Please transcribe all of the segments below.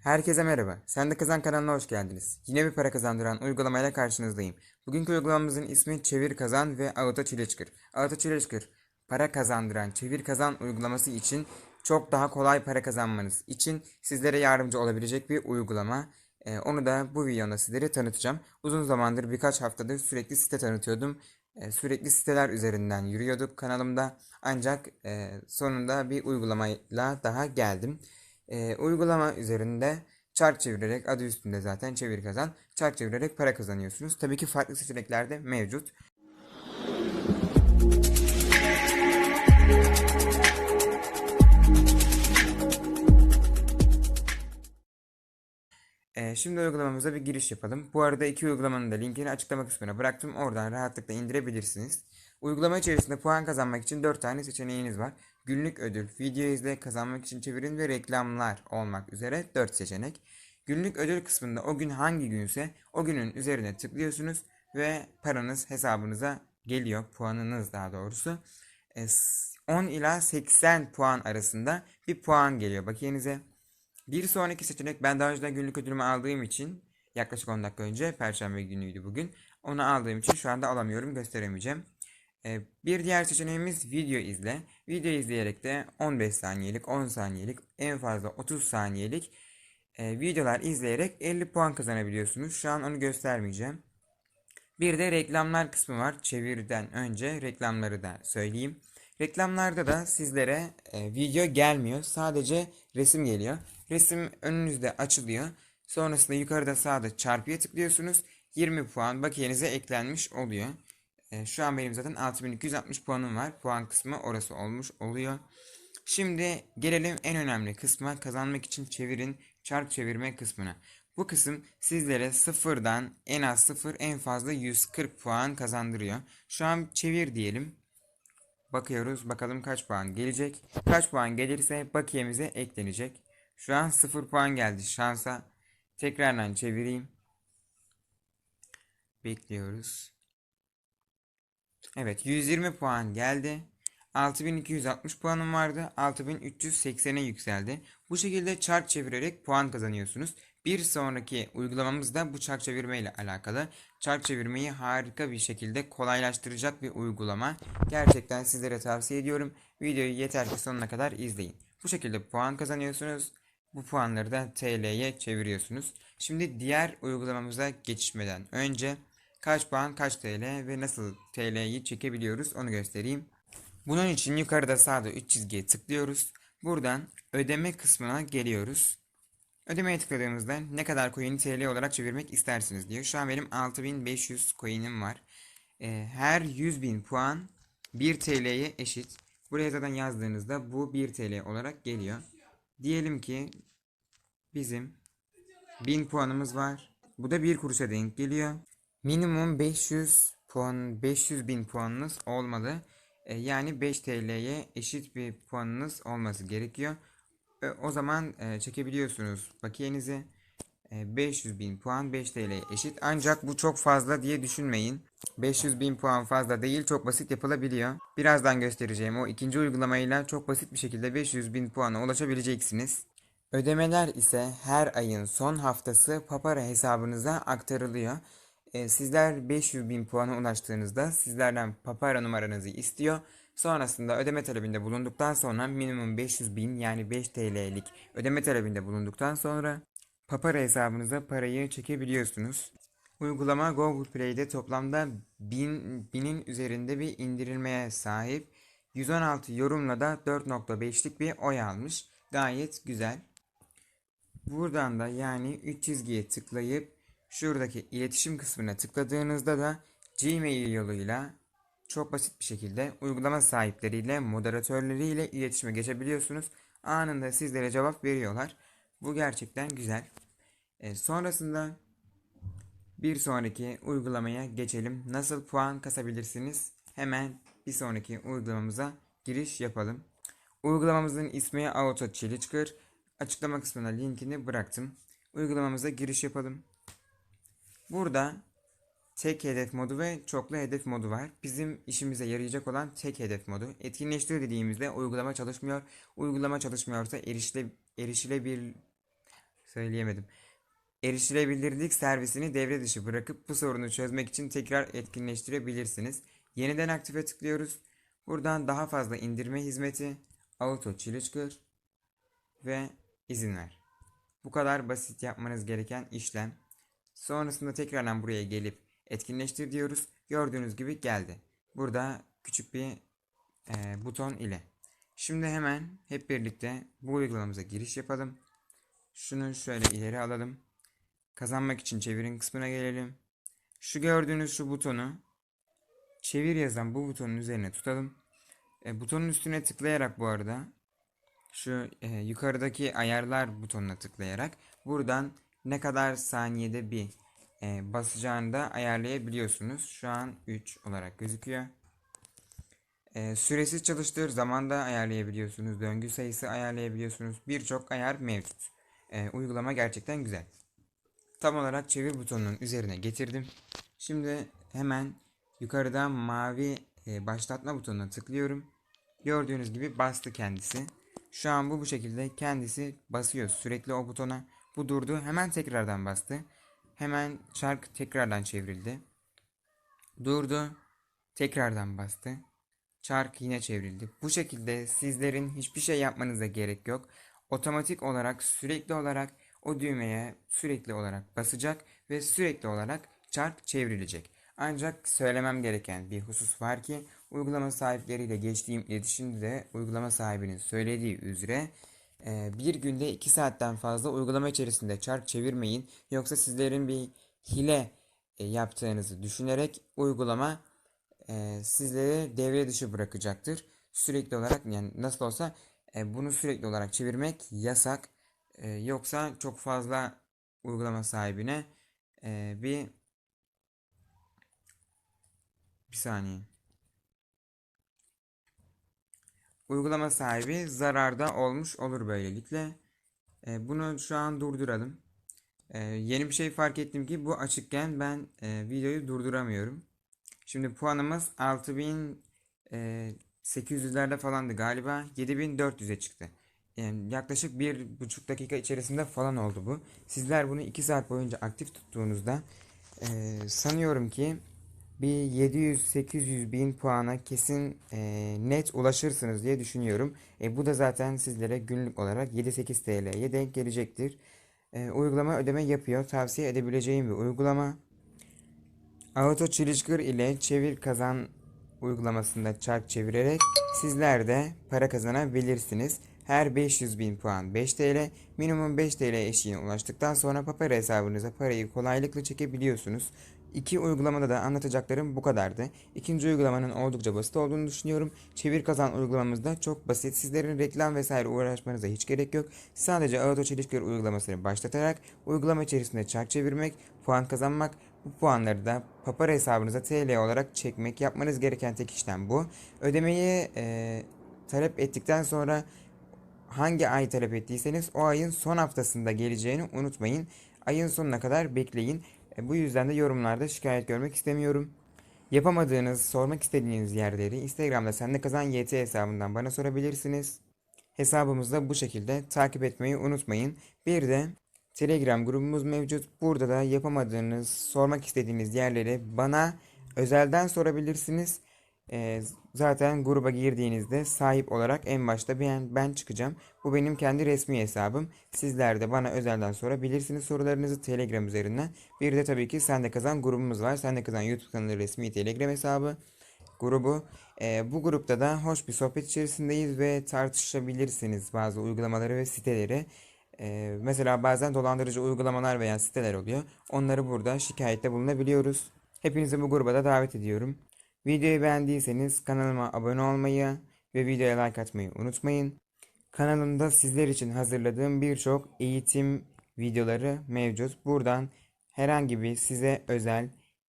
Herkese merhaba. Sen de Kazan kanalına hoş geldiniz. Yine bir para kazandıran uygulamayla karşınızdayım. Bugünkü uygulamamızın ismi Çevir Kazan ve Auto Çileçkır. Auto Çileçkır para kazandıran Çevir Kazan uygulaması için çok daha kolay para kazanmanız için sizlere yardımcı olabilecek bir uygulama. Ee, onu da bu videomda sizlere tanıtacağım. Uzun zamandır birkaç haftadır sürekli site tanıtıyordum. Ee, sürekli siteler üzerinden yürüyorduk kanalımda. Ancak e, sonunda bir uygulamayla daha geldim. Ee, uygulama üzerinde çark çevirerek adı üstünde zaten çevir kazan. Çark çevirerek para kazanıyorsunuz. Tabii ki farklı seçenekler de mevcut. Ee, şimdi uygulamamıza bir giriş yapalım. Bu arada iki uygulamanın da linkini açıklama kısmına bıraktım. Oradan rahatlıkla indirebilirsiniz. Uygulama içerisinde puan kazanmak için 4 tane seçeneğiniz var. Günlük ödül, video izle, kazanmak için çevirin ve reklamlar olmak üzere 4 seçenek. Günlük ödül kısmında o gün hangi günse o günün üzerine tıklıyorsunuz ve paranız hesabınıza geliyor. Puanınız daha doğrusu. E, s- 10 ila 80 puan arasında bir puan geliyor bakiyenize. Bir sonraki seçenek ben daha önceden günlük ödülümü aldığım için yaklaşık 10 dakika önce Perşembe günüydü bugün. Onu aldığım için şu anda alamıyorum gösteremeyeceğim. Ee, bir diğer seçeneğimiz video izle. Video izleyerek de 15 saniyelik, 10 saniyelik, en fazla 30 saniyelik e, videolar izleyerek 50 puan kazanabiliyorsunuz. Şu an onu göstermeyeceğim. Bir de reklamlar kısmı var. Çeviriden önce reklamları da söyleyeyim. Reklamlarda da sizlere e, video gelmiyor. Sadece resim geliyor. Resim önünüzde açılıyor. Sonrasında yukarıda sağda çarpıya tıklıyorsunuz. 20 puan bakiyenize eklenmiş oluyor. E, şu an benim zaten 6260 puanım var. Puan kısmı orası olmuş oluyor. Şimdi gelelim en önemli kısma kazanmak için çevirin çark çevirme kısmına. Bu kısım sizlere sıfırdan en az sıfır en fazla 140 puan kazandırıyor. Şu an çevir diyelim. Bakıyoruz bakalım kaç puan gelecek. Kaç puan gelirse bakiyemize eklenecek. Şu an 0 puan geldi şansa. Tekrardan çevireyim. Bekliyoruz. Evet 120 puan geldi. 6260 puanım vardı. 6380'e yükseldi. Bu şekilde çark çevirerek puan kazanıyorsunuz. Bir sonraki uygulamamız da bu çark çevirme ile alakalı. Çark çevirmeyi harika bir şekilde kolaylaştıracak bir uygulama. Gerçekten sizlere tavsiye ediyorum. Videoyu yeter ki sonuna kadar izleyin. Bu şekilde puan kazanıyorsunuz. Bu puanları da TL'ye çeviriyorsunuz. Şimdi diğer uygulamamıza geçişmeden önce kaç puan kaç TL ve nasıl TL'yi çekebiliyoruz onu göstereyim. Bunun için yukarıda sağda 3 çizgiye tıklıyoruz. Buradan ödeme kısmına geliyoruz. Ödemeye tıkladığımızda ne kadar coin'i TL olarak çevirmek istersiniz diyor. Şu an benim 6500 coin'im var. Ee, her 100.000 puan 1 TL'ye eşit. Buraya zaten yazdığınızda bu 1 TL olarak geliyor. Diyelim ki bizim 1000 puanımız var. Bu da 1 kuruşa denk geliyor. Minimum 500 puan 500 bin puanınız olmalı. E, yani 5 TL'ye eşit bir puanınız olması gerekiyor. E, o zaman e, çekebiliyorsunuz bakiyenizi. E, 500 bin puan 5 TL'ye eşit. Ancak bu çok fazla diye düşünmeyin. 500 bin puan fazla değil çok basit yapılabiliyor. Birazdan göstereceğim o ikinci uygulamayla çok basit bir şekilde 500 bin puana ulaşabileceksiniz. Ödemeler ise her ayın son haftası Papara hesabınıza aktarılıyor. E, sizler 500 bin puana ulaştığınızda sizlerden Papara numaranızı istiyor. Sonrasında ödeme talebinde bulunduktan sonra minimum 500 bin yani 5 TL'lik ödeme talebinde bulunduktan sonra Papara hesabınıza parayı çekebiliyorsunuz. Uygulama Google Play'de toplamda 1000, binin üzerinde bir indirilmeye sahip. 116 yorumla da 4.5'lik bir oy almış. Gayet güzel. Buradan da yani 3 çizgiye tıklayıp şuradaki iletişim kısmına tıkladığınızda da Gmail yoluyla çok basit bir şekilde uygulama sahipleriyle, moderatörleriyle iletişime geçebiliyorsunuz. Anında sizlere cevap veriyorlar. Bu gerçekten güzel. E, sonrasında bir sonraki uygulamaya geçelim. Nasıl puan kasabilirsiniz? Hemen bir sonraki uygulamamıza giriş yapalım. Uygulamamızın ismi Auto Çeliçkır. Açıklama kısmına linkini bıraktım. Uygulamamıza giriş yapalım. Burada tek hedef modu ve çoklu hedef modu var. Bizim işimize yarayacak olan tek hedef modu. Etkinleştir dediğimizde uygulama çalışmıyor. Uygulama çalışmıyorsa erişile, erişilebilir söyleyemedim. Erişilebilirlik servisini devre dışı bırakıp bu sorunu çözmek için tekrar etkinleştirebilirsiniz. Yeniden aktife tıklıyoruz. Buradan daha fazla indirme hizmeti, auto çalıştır ve izin ver. Bu kadar basit yapmanız gereken işlem. Sonrasında tekrardan buraya gelip etkinleştir diyoruz. Gördüğünüz gibi geldi. Burada küçük bir e, buton ile. Şimdi hemen hep birlikte bu uygulamamıza giriş yapalım. Şunu şöyle ileri alalım. Kazanmak için çevirin kısmına gelelim. Şu gördüğünüz şu butonu çevir yazan bu butonun üzerine tutalım. E, butonun üstüne tıklayarak bu arada şu e, yukarıdaki ayarlar butonuna tıklayarak buradan ne kadar saniyede bir e, basacağını da ayarlayabiliyorsunuz. Şu an 3 olarak gözüküyor. E, süresiz çalıştır zamanda ayarlayabiliyorsunuz. Döngü sayısı ayarlayabiliyorsunuz. Birçok ayar mevcut. E, uygulama gerçekten güzel. Tam olarak çevir butonunun üzerine getirdim. Şimdi hemen yukarıdan mavi e, başlatma butonuna tıklıyorum. Gördüğünüz gibi bastı kendisi. Şu an bu bu şekilde kendisi basıyor sürekli o butona. Bu durdu. Hemen tekrardan bastı. Hemen çark tekrardan çevrildi. Durdu. Tekrardan bastı. Çark yine çevrildi. Bu şekilde sizlerin hiçbir şey yapmanıza gerek yok. Otomatik olarak sürekli olarak o düğmeye sürekli olarak basacak ve sürekli olarak çark çevrilecek. Ancak söylemem gereken bir husus var ki uygulama sahipleriyle geçtiğim iletişimde de uygulama sahibinin söylediği üzere bir günde 2 saatten fazla uygulama içerisinde çark çevirmeyin. Yoksa sizlerin bir hile e, yaptığınızı düşünerek uygulama e, sizleri devre dışı bırakacaktır. Sürekli olarak yani nasıl olsa e, bunu sürekli olarak çevirmek yasak. Yoksa çok fazla uygulama sahibine bir bir saniye. Uygulama sahibi zararda olmuş olur böylelikle. E, bunu şu an durduralım. E, yeni bir şey fark ettim ki bu açıkken ben e, videoyu durduramıyorum. Şimdi puanımız 6800'lerde falandı galiba. 7400'e çıktı. Yani yaklaşık bir buçuk dakika içerisinde falan oldu bu. Sizler bunu 2 saat boyunca aktif tuttuğunuzda e, sanıyorum ki bir 700-800 bin puana kesin e, net ulaşırsınız diye düşünüyorum. E, bu da zaten sizlere günlük olarak 7-8 TL'ye denk gelecektir. E, uygulama ödeme yapıyor. Tavsiye edebileceğim bir uygulama. Auto Çalışkır ile Çevir Kazan uygulamasında çark çevirerek sizler de para kazanabilirsiniz. Her 500 bin puan 5 TL, minimum 5 TL eşiğine ulaştıktan sonra Papara hesabınıza parayı kolaylıkla çekebiliyorsunuz. İki uygulamada da anlatacaklarım bu kadardı. İkinci uygulamanın oldukça basit olduğunu düşünüyorum. Çevir kazan uygulamamızda çok basit. Sizlerin reklam vesaire uğraşmanıza hiç gerek yok. Sadece auto çelişkiler uygulamasını başlatarak uygulama içerisinde çark çevirmek, puan kazanmak, bu puanları da Papara hesabınıza TL olarak çekmek. Yapmanız gereken tek işlem bu. Ödemeyi e, talep ettikten sonra hangi ay talep ettiyseniz o ayın son haftasında geleceğini unutmayın. Ayın sonuna kadar bekleyin. E, bu yüzden de yorumlarda şikayet görmek istemiyorum. Yapamadığınız, sormak istediğiniz yerleri Instagram'da sende kazan YT hesabından bana sorabilirsiniz. Hesabımızda bu şekilde takip etmeyi unutmayın. Bir de Telegram grubumuz mevcut. Burada da yapamadığınız, sormak istediğiniz yerleri bana özelden sorabilirsiniz. Ee, zaten gruba girdiğinizde sahip olarak en başta ben, ben çıkacağım. Bu benim kendi resmi hesabım. Sizler de bana özelden sorabilirsiniz sorularınızı Telegram üzerinden. Bir de tabii ki Sende Kazan grubumuz var. Sende Kazan YouTube kanalı resmi Telegram hesabı grubu. Ee, bu grupta da hoş bir sohbet içerisindeyiz ve tartışabilirsiniz bazı uygulamaları ve siteleri. Ee, mesela bazen dolandırıcı uygulamalar veya siteler oluyor. Onları burada şikayette bulunabiliyoruz. Hepinizi bu gruba da davet ediyorum. Videoyu beğendiyseniz kanalıma abone olmayı ve videoya like atmayı unutmayın. Kanalımda sizler için hazırladığım birçok eğitim videoları mevcut. Buradan herhangi bir size özel,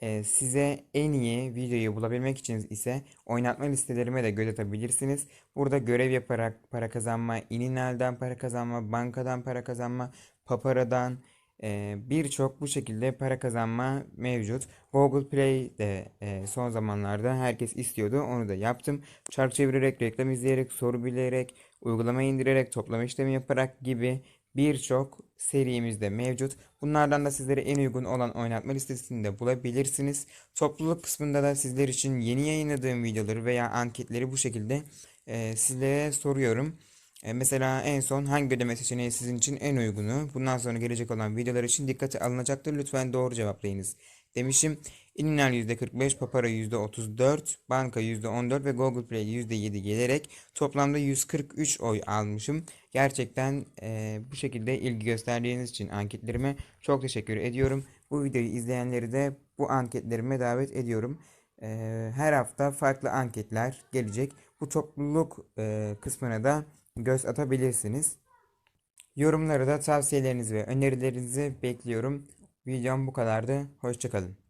e, size en iyi videoyu bulabilmek için ise oynatma listelerime de göz atabilirsiniz. Burada görev yaparak para kazanma, ininelden para kazanma, bankadan para kazanma, paparadan, e, birçok bu şekilde para kazanma mevcut. Google Play de son zamanlarda herkes istiyordu. Onu da yaptım. Çark çevirerek, reklam izleyerek, soru bilerek, uygulama indirerek, toplama işlemi yaparak gibi birçok serimizde mevcut. Bunlardan da sizlere en uygun olan oynatma listesini de bulabilirsiniz. Topluluk kısmında da sizler için yeni yayınladığım videoları veya anketleri bu şekilde e, sizlere soruyorum. E, mesela en son hangi ödeme seçeneği sizin için en uygunu? Bundan sonra gelecek olan videolar için dikkate alınacaktır. Lütfen doğru cevaplayınız demişim. İnlinal %45, Papara %34, Banka %14 ve Google Play %7 gelerek toplamda 143 oy almışım. Gerçekten e, bu şekilde ilgi gösterdiğiniz için anketlerime çok teşekkür ediyorum. Bu videoyu izleyenleri de bu anketlerime davet ediyorum. E, her hafta farklı anketler gelecek. Bu topluluk e, kısmına da göz atabilirsiniz. Yorumları da tavsiyelerinizi ve önerilerinizi bekliyorum. Videom bu kadardı. Hoşçakalın.